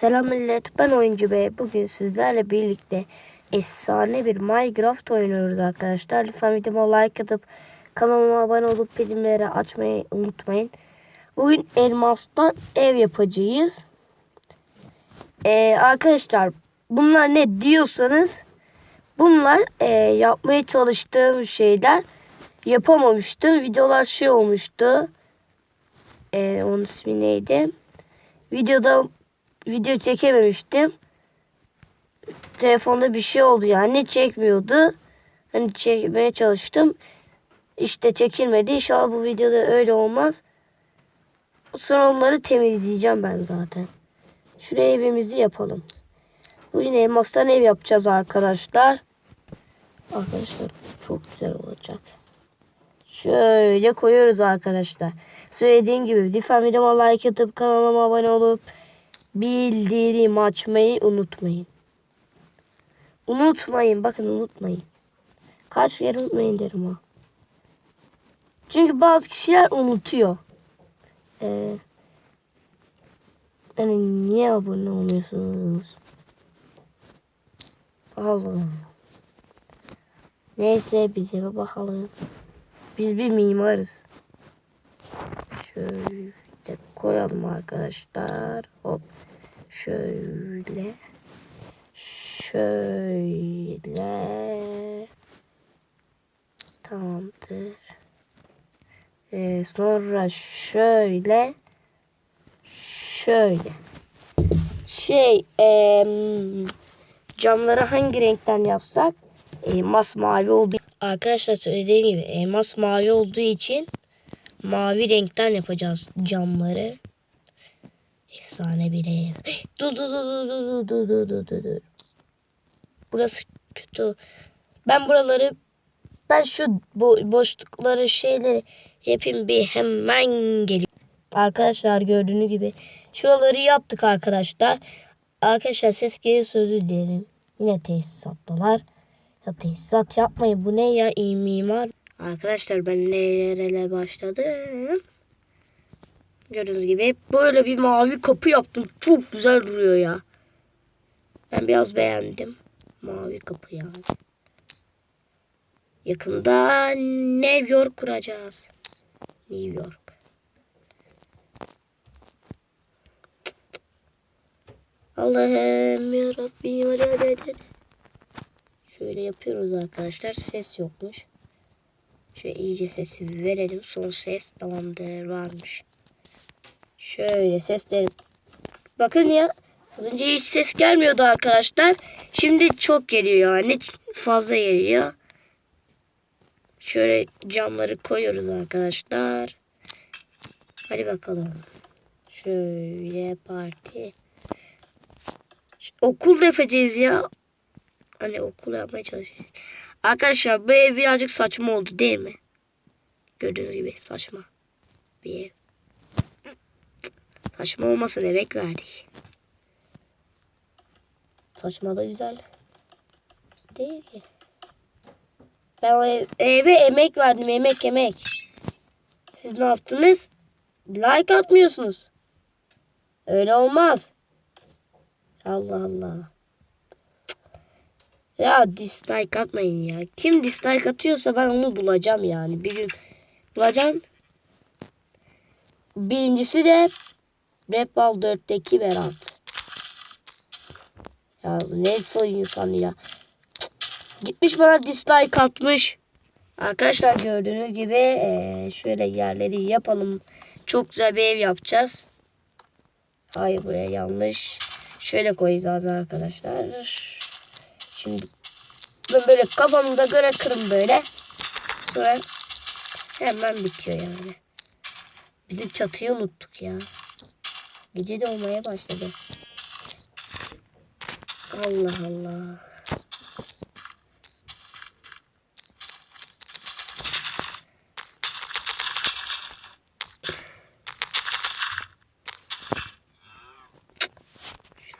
Selam millet ben oyuncu Bey. Bugün sizlerle birlikte efsane bir Minecraft oynuyoruz arkadaşlar. Lütfen videoma like atıp kanalıma abone olup bildirimleri açmayı unutmayın. Bugün elmastan ev yapacağız. Ee, arkadaşlar bunlar ne diyorsanız bunlar e, yapmaya çalıştığım şeyler yapamamıştım. Videolar şey olmuştu. Ee, onun ismi neydi? Videoda video çekememiştim. Telefonda bir şey oldu yani çekmiyordu. Hani çekmeye çalıştım. İşte çekilmedi. İnşallah bu videoda öyle olmaz. Sonra onları temizleyeceğim ben zaten. Şuraya evimizi yapalım. Bugün elmastan ev yapacağız arkadaşlar. Arkadaşlar çok güzel olacak. Şöyle koyuyoruz arkadaşlar. Söylediğim gibi lütfen videoma like atıp kanalıma abone olup bildirim açmayı unutmayın. Unutmayın bakın unutmayın. Kaç kere unutmayın derim ha. Çünkü bazı kişiler unutuyor. Ee, yani niye abone olmuyorsunuz? Allah. Neyse bize bakalım. Biz bir mimarız. Şöyle koyalım arkadaşlar. Hop. Şöyle. Şöyle. Tamamdır. Ee, sonra şöyle. Şöyle. Şey, em, camları hangi renkten yapsak? Elmas mavi oldu. Arkadaşlar söylediğim gibi elmas mavi olduğu için mavi renkten yapacağız camları. Efsane bir ev. Dur dur dur dur dur dur dur dur dur. Burası kötü. Ben buraları ben şu bo boşlukları şeyleri yapayım bir hemen geliyor. Arkadaşlar gördüğünüz gibi şuraları yaptık arkadaşlar. Arkadaşlar ses geri sözü dilerim. Yine tesisattalar. Ya tesisat yapmayın bu ne ya iyi mimar. Arkadaşlar ben nerelere başladım. Gördüğünüz gibi böyle bir mavi kapı yaptım. Çok güzel duruyor ya. Ben biraz beğendim. Mavi kapı yani. Yakında New York kuracağız. New York. Allah'ım yarabbim yarabbim. Şöyle yapıyoruz arkadaşlar. Ses yokmuş. Şöyle iyice sesi verelim. Son ses tamamdır varmış. Şöyle sesleri. Bakın ya. Az önce hiç ses gelmiyordu arkadaşlar. Şimdi çok geliyor yani. Fazla geliyor. Şöyle camları koyuyoruz arkadaşlar. Hadi bakalım. Şöyle parti. Okul yapacağız ya. Hani okul yapmaya çalışacağız. Arkadaşlar bu ev birazcık saçma oldu değil mi? Gördüğünüz gibi saçma bir ev. Saçma olmasın emek verdik. Saçma da güzel. Değil ki. Ben o ev, eve emek verdim emek emek. Siz ne yaptınız? Like atmıyorsunuz. Öyle olmaz. Allah Allah. Ya dislike atmayın ya. Kim dislike atıyorsa ben onu bulacağım yani. Bir gün bulacağım. Birincisi de Repal 4'teki Berat. Ya nasıl insan ya. Gitmiş bana dislike atmış. Arkadaşlar gördüğünüz gibi şöyle yerleri yapalım. Çok güzel bir ev yapacağız. Hayır buraya yanlış. Şöyle koyacağız arkadaşlar. Şimdi ben böyle kafamıza göre kırın böyle. Sonra hemen bitiyor yani. Bizim çatıyı unuttuk ya. Gece de olmaya başladı. Allah Allah.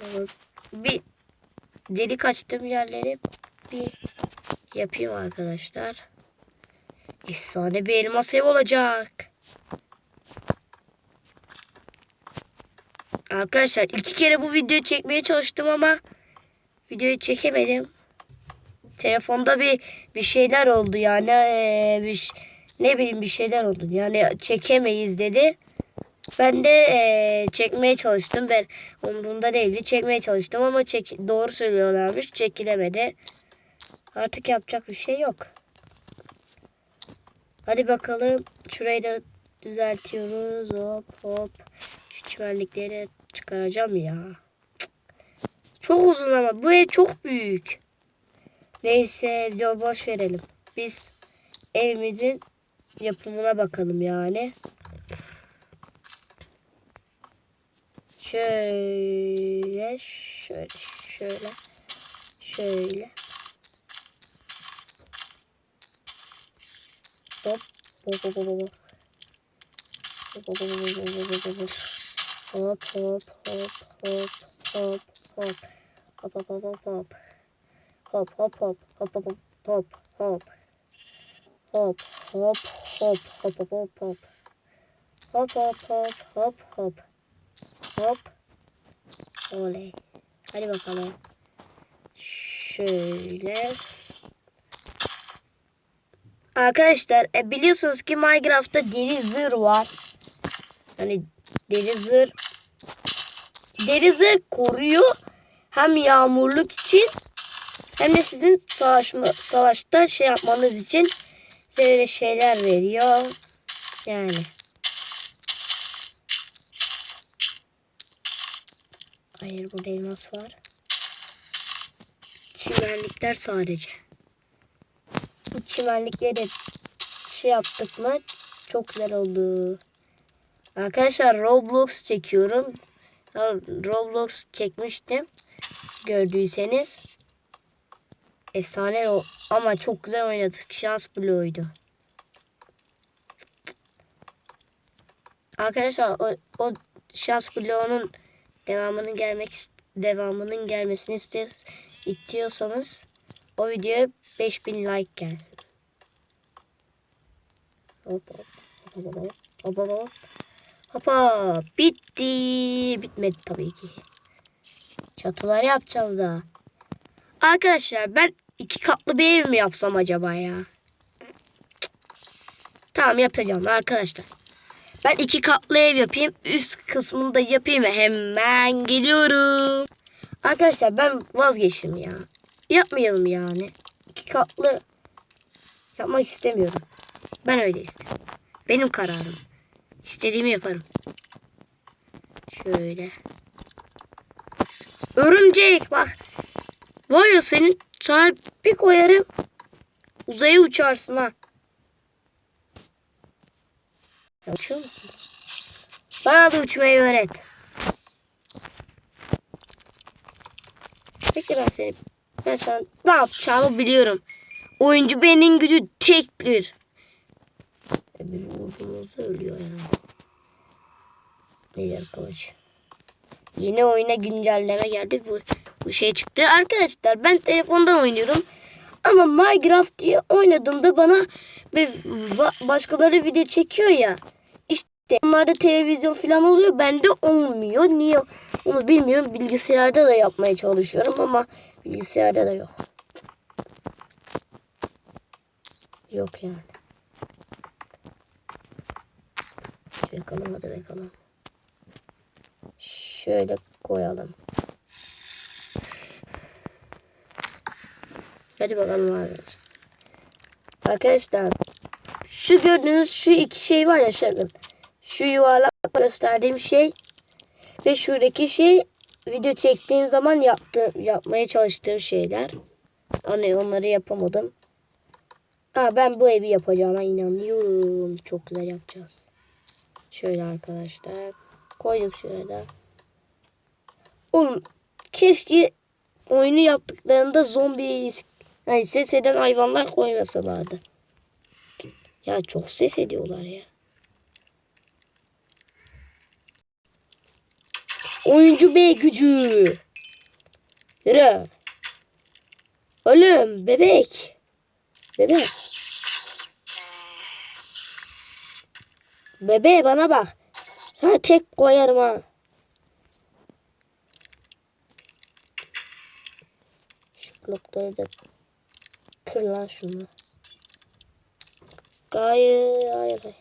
Şöyle bir delik açtığım yerleri bir yapayım arkadaşlar. Efsane bir elmas ev olacak. Arkadaşlar iki kere bu videoyu çekmeye çalıştım ama videoyu çekemedim. Telefonda bir bir şeyler oldu yani eee, bir ne bileyim bir şeyler oldu yani çekemeyiz dedi. Ben de eee, çekmeye çalıştım. Ben umurumda değildi. Çekmeye çalıştım ama çek doğru söylüyorlarmış. Çekilemedi. Artık yapacak bir şey yok. Hadi bakalım. Şurayı da düzeltiyoruz. Hop hop. Şu çimenlikleri çıkaracağım ya. Çok uzun ama bu ev çok büyük. Neyse video boş verelim. Biz evimizin yapımına bakalım yani. Şöyle, şöyle, şöyle, şöyle. Hop, hop, hop, hop, hop. Hop, hop, hop, hop, hop, hop, hop, hop. Hop, hop, hop, hop, hop, hop. Hop, hop, hop, hop, hop. Hop, hop, hop, hop, hop, hop, hop, hop. Hop, hop, hop, hop, hop. Oley. Hadi bakalım. Şöyle. Arkadaşlar e, biliyorsunuz ki Minecraft'ta deri zırh var. Hani deri zırh deri zırh koruyor. Hem yağmurluk için hem de sizin savaşma, savaşta şey yapmanız için size şeyler veriyor. Yani. Hayır burada elmas var. Çimenlikler sadece. Bu çimenlikleri şey yaptık mı çok güzel oldu. Arkadaşlar Roblox çekiyorum. Roblox çekmiştim. Gördüyseniz. Efsane o ama çok güzel oynadık. Şans bloğuydu. Arkadaşlar o, o şans bloğunun devamının gelmek devamının gelmesini istiyorsanız o videoya 5000 like gelsin. Hop hop hop hop hop hop hop. Hopa bitti. Bitmedi tabii ki. Çatılar yapacağız daha. Arkadaşlar ben iki katlı bir ev mi yapsam acaba ya? Tamam yapacağım arkadaşlar. Ben iki katlı ev yapayım. Üst kısmını da yapayım. Hemen geliyorum. Arkadaşlar ben vazgeçtim ya. Yapmayalım yani. İki katlı yapmak istemiyorum. Ben öyle istiyorum. Benim kararım. İstediğimi yaparım. Şöyle. Örümcek bak. Var ya senin sana bir koyarım. Uzaya uçarsın ha. Ya uçuyor musun? Bana da uçmayı öğret. Peki ben seni ben sana ne yapacağımı biliyorum. Oyuncu benim gücü tektir. E bir vurduğumuzda ölüyor yani. Neler kılıç. Yeni oyuna güncelleme geldi. Bu, bu şey çıktı. Arkadaşlar ben telefondan oynuyorum. Ama Minecraft diye oynadığımda bana bir başkaları video çekiyor ya. İşte onlarda televizyon falan oluyor. Bende olmuyor. Niye? Onu bilmiyorum. Bilgisayarda da yapmaya çalışıyorum ama bilgisayarda da yok. Yok yani. Bakalım hadi bakalım. Şöyle koyalım. Hadi bakalım. Arkadaşlar şu gördüğünüz şu iki şey var ya şakın. Şu yuvarlak gösterdiğim şey ve şuradaki şey video çektiğim zaman yaptığım, yapmaya çalıştığım şeyler. Hani onları yapamadım. Ha ben bu evi yapacağıma inanıyorum. Çok güzel yapacağız. Şöyle arkadaşlar. Koyduk şurada. Oğlum keşke oyunu yaptıklarında zombi yani ses eden hayvanlar koymasalardı. Ya çok ses ediyorlar ya. Oyuncu B gücü. Yürü. Oğlum bebek. Bebek. Bebeğe bana bak. Sana tek koyarım ha. Şu blokları da kır lan şunu. Hayır hayır hayır.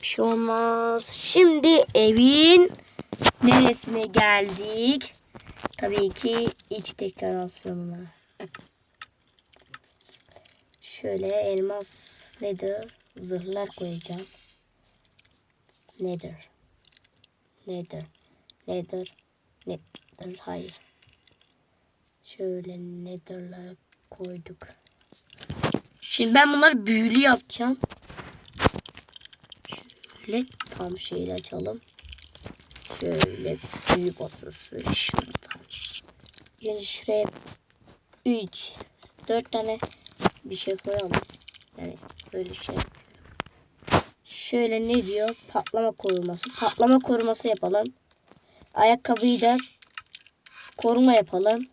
Bir şey olmaz. Şimdi evin neresine geldik? Tabii ki iç dekorasyonuna. Şöyle elmas nedir? Zırhlar koyacağım. Nedir? Nedir? Nedir? Nedir? Hayır. Şöyle nether'ları koyduk. Şimdi ben bunları büyülü yapacağım. Şöyle tam şeyi açalım. Şöyle büyü basası şuradan. Yani şuraya 3 4 tane bir şey koyalım. Yani böyle şey. Şöyle ne diyor? Patlama koruması. Patlama koruması yapalım. Ayakkabıyı da koruma yapalım.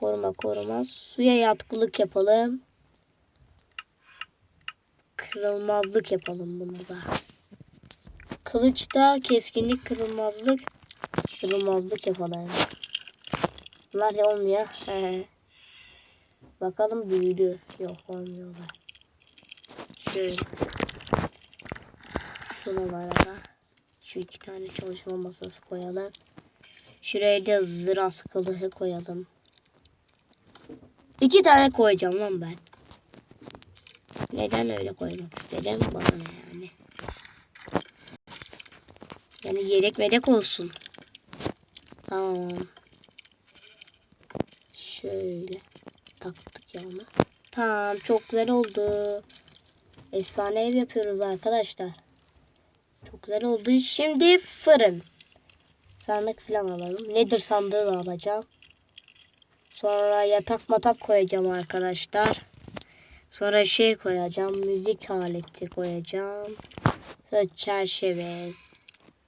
Koruma koruma. Suya yatkınlık yapalım. Kırılmazlık yapalım bunu da. Kılıçta keskinlik kırılmazlık. Kırılmazlık yapalım. Bunlar ya olmuyor. Bakalım büyüdü. Yok olmuyorlar. Şöyle. Şuna var ara. Şu iki tane çalışma masası koyalım. Şuraya da zıra sıkılığı koyalım. İki tane koyacağım lan ben. Neden öyle koymak istedim? Bana yani. Yani yedek medek olsun. Tamam. Şöyle taktık ya onu. Tamam çok güzel oldu. Efsane ev yapıyoruz arkadaşlar. Çok güzel oldu. Şimdi fırın. Sandık falan alalım. Nedir sandığı da alacağım. Sonra yatak matak koyacağım arkadaşlar. Sonra şey koyacağım. Müzik aleti koyacağım. Sonra çerçeve.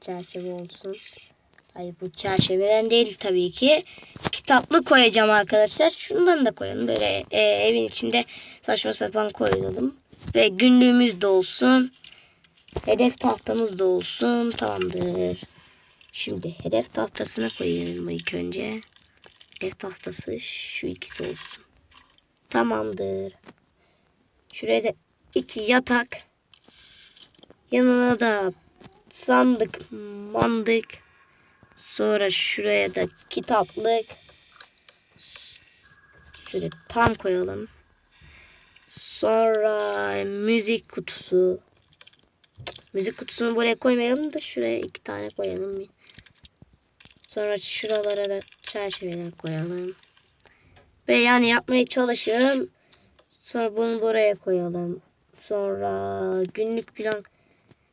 Çerçeve olsun. Hayır bu çerçeveden değil tabii ki. Kitaplık koyacağım arkadaşlar. Şundan da koyalım. Böyle e, evin içinde saçma sapan koyalım. Ve günlüğümüz de olsun. Hedef tahtamız da olsun. Tamamdır. Şimdi hedef tahtasına koyalım ilk önce. Hedef tahtası şu ikisi olsun. Tamamdır. Şuraya da iki yatak. Yanına da sandık, mandık. Sonra şuraya da kitaplık. Şöyle tam koyalım. Sonra müzik kutusu. Müzik kutusunu buraya koymayalım da şuraya iki tane koyalım. Sonra şuralara da çerçeveler koyalım. Ve yani yapmaya çalışıyorum. Sonra bunu buraya koyalım. Sonra günlük plan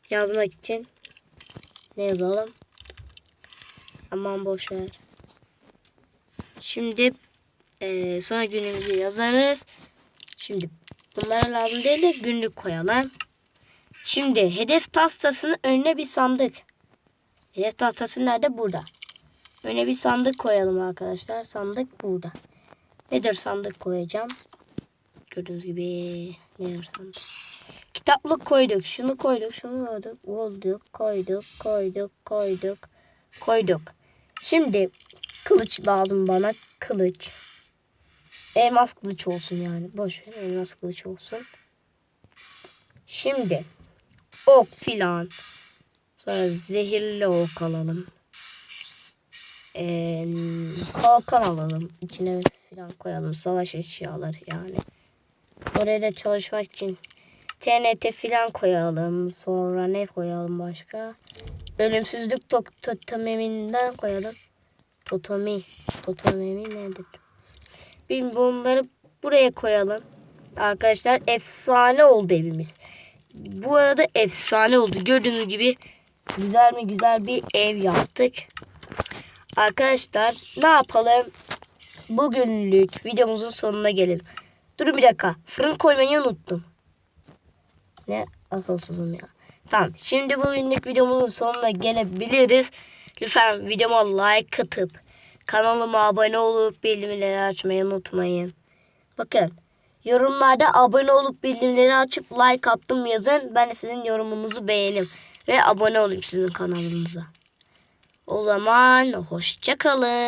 yazmak için ne yazalım? Aman boş ver. Şimdi eee, sonra günümüzü yazarız. Şimdi bunlara lazım değil de günlük koyalım. Şimdi hedef tahtasının önüne bir sandık. Hedef tahtası nerede? Burada. Öne bir sandık koyalım arkadaşlar. Sandık burada. Nedir sandık koyacağım? Gördüğünüz gibi nedir sandık? Kitaplık koyduk. Şunu koyduk. Şunu koyduk. Koyduk. Koyduk. Koyduk. Koyduk. Koyduk. Şimdi kılıç lazım bana. Kılıç. Elmas kılıç olsun yani. Boş ver elmas kılıç olsun. Şimdi ok filan. Sonra zehirli ok alalım. Ee, kalkan alalım. İçine filan koyalım. Savaş eşyaları yani. Oraya da çalışmak için TNT filan koyalım. Sonra ne koyalım başka? Ölümsüzlük to toteminden koyalım. Totomi. Totomi nedir? Bilmiyorum bunları buraya koyalım. Arkadaşlar efsane oldu evimiz. Bu arada efsane oldu. Gördüğünüz gibi güzel mi güzel bir ev yaptık. Arkadaşlar ne yapalım? Bugünlük videomuzun sonuna gelelim. Durun bir dakika. Fırın koymayı unuttum. Ne akılsızım ya. Tamam. Şimdi bugünlük videomuzun sonuna gelebiliriz. Lütfen videoma like atıp kanalıma abone olup bildirimleri açmayı unutmayın. Bakın yorumlarda abone olup bildirimleri açıp like attım yazın. Ben de sizin yorumunuzu beğenim ve abone olayım sizin kanalınıza. O zaman hoşça kalın.